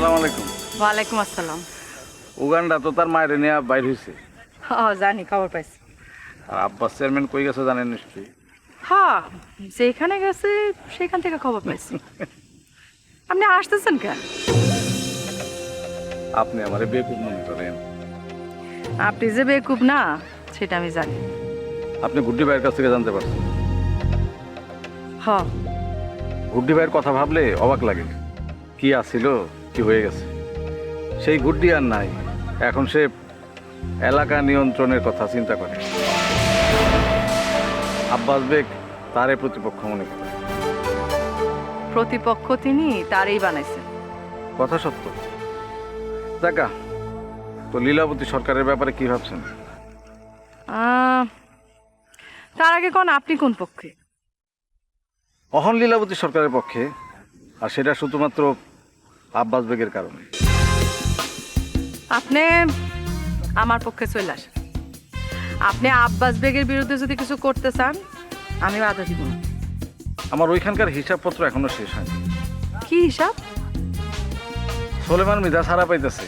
আসসালামু আলাইকুম। ওয়ালাইকুম আসসালাম। উগান্ডা তো তার মায়ের নিয়ে বাইর হয়েছে ও জানি খবর পাইছি। আর আব্বাস চেয়ারম্যান কই গেছে জানেন নিশ্চয়ই? হ্যাঁ যেখানে গেছে সেখান থেকে খবর পাইছি। আপনি আসতেছেন কেন? আপনি আমারে বেকুব মনে করেন। আপনি যে বেকুব না সেটা আমি জানি। আপনি গুড্ডি ভাইয়ের কাছ থেকে জানতে পারছেন। হ। গুড্ডি ভাইয়ের কথা ভাবলে অবাক লাগে। কি আসছিল কি হয়ে গেছে? সেই গুড্ডি আর নাই। এখন সে এলাকা নিয়ন্ত্রণের কথা চিন্তা করে। আব্বাস বেগ তারে প্রতিপক্ষ মনে করে। প্রতিপক্ষ তিনি তারই বানাইছেন। কথা সত্য। দেখা তো লীলাবতী সরকারের ব্যাপারে কি ভাবছেন? তার আগে কোন আপনি কোন পক্ষে? অহন লীলাবতী সরকারের পক্ষে আর সেটা শুধুমাত্র আব্বাস বেগের কারণে। আপনি আমার পক্ষে চলে আসেন। আপনি আব্বাস বেগের বিরুদ্ধে যদি কিছু করতে চান আমি বাধা দিব না। আমার ওইখানকার হিসাবপত্র এখনও শেষ হয়নি। কি হিসাব? সোলেমান মিধা ছাড়া পাইতেছে।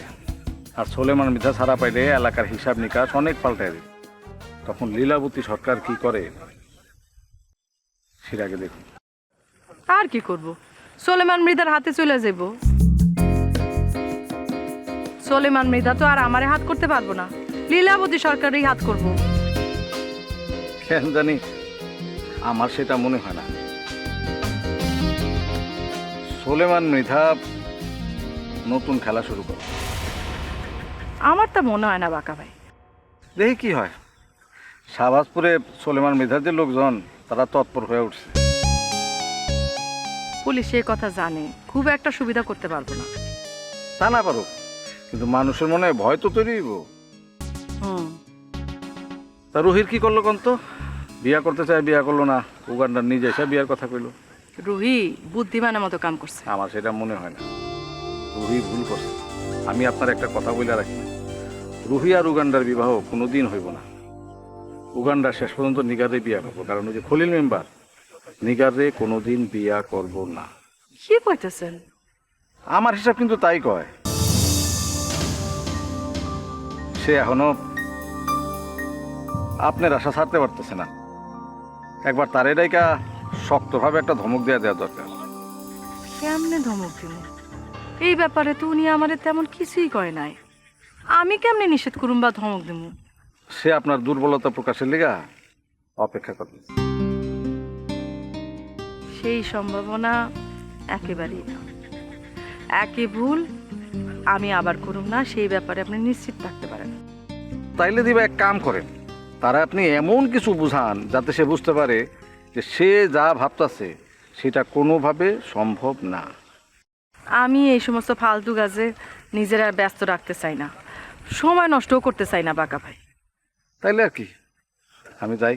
আর সোলেমান মিধা ছাড়া পাইলে এলাকার হিসাব নিকাশ অনেক পাল্টায় দেবে। তখন লীলাবতী সরকার কি করে সেটা আগে দেখুন। আর কি করব? সোলেমান মৃধার হাতে চলে যাব। সোলেমান মৃধা তো আর আমারে হাত করতে পারব না। লীলাবতী সরকারই হাত করব। কেন জানি আমার সেটা মনে হয় না। সোলেমান মৃধা নতুন খেলা শুরু করে। আমার তা মনে হয় না বাঁকা ভাই। দেখি কি হয়। শাহবাজপুরে সোলেমান মৃধার যে লোকজন তারা তৎপর হয়ে উঠছে। পুলিশ এই কথা জানে খুব একটা সুবিধা করতে পারব না। তা না পারুক কিন্তু মানুষের মনে ভয় তো তৈরি হইব। হুম। তা রুহির কি করল কন্ত? বিয়া করতে চায় বিয়া করল না উগান্ডার নিজে এসে বিয়ার কথা কইলো। রুহি বুদ্ধিমানের মতো কাম করছে। আমার সেটা মনে হয় না। রুহি ভুল করছে। আমি আপনার একটা কথা বলে রাখি। রুহি আর উগান্ডার বিবাহ কোনোদিন হইব না। উগান্ডা শেষ পর্যন্ত নিগারে বিয়া করব কারণ ওই যে খলিল মেম্বার নিগারে কোনোদিন বিয়া করব না। কি কইতেছেন? আমার হিসাব কিন্তু তাই কয়। সে এখনও আপনার আশা ছাড়তে পারতেছে না। একবার তার এটাইকা শক্তভাবে একটা ধমক দেওয়া দেওয়া দরকার। কেমনে ধমক দিব এই ব্যাপারে তো উনি আমারে তেমন কিছুই কয় নাই। আমি কেমনে নিষেধ করুম বা ধমক দিব সে আপনার দুর্বলতা প্রকাশের লিগা অপেক্ষা করবে সেই সম্ভাবনা একেবারেই না। একই ভুল আমি আবার করুম না সেই ব্যাপারে আপনি নিশ্চিত থাকতে পারেন। তাইলে দিবা এক কাম করেন তারা আপনি এমন কিছু বুঝান যাতে সে বুঝতে পারে যে সে যা ভাবতাছে সেটা কোনোভাবে সম্ভব না। আমি এই সমস্ত ফালতু কাজে নিজেরা ব্যস্ত রাখতে চাই না। সময় নষ্টও করতে চাই না বাঁকা ভাই। তাইলে আর কি আমি যাই।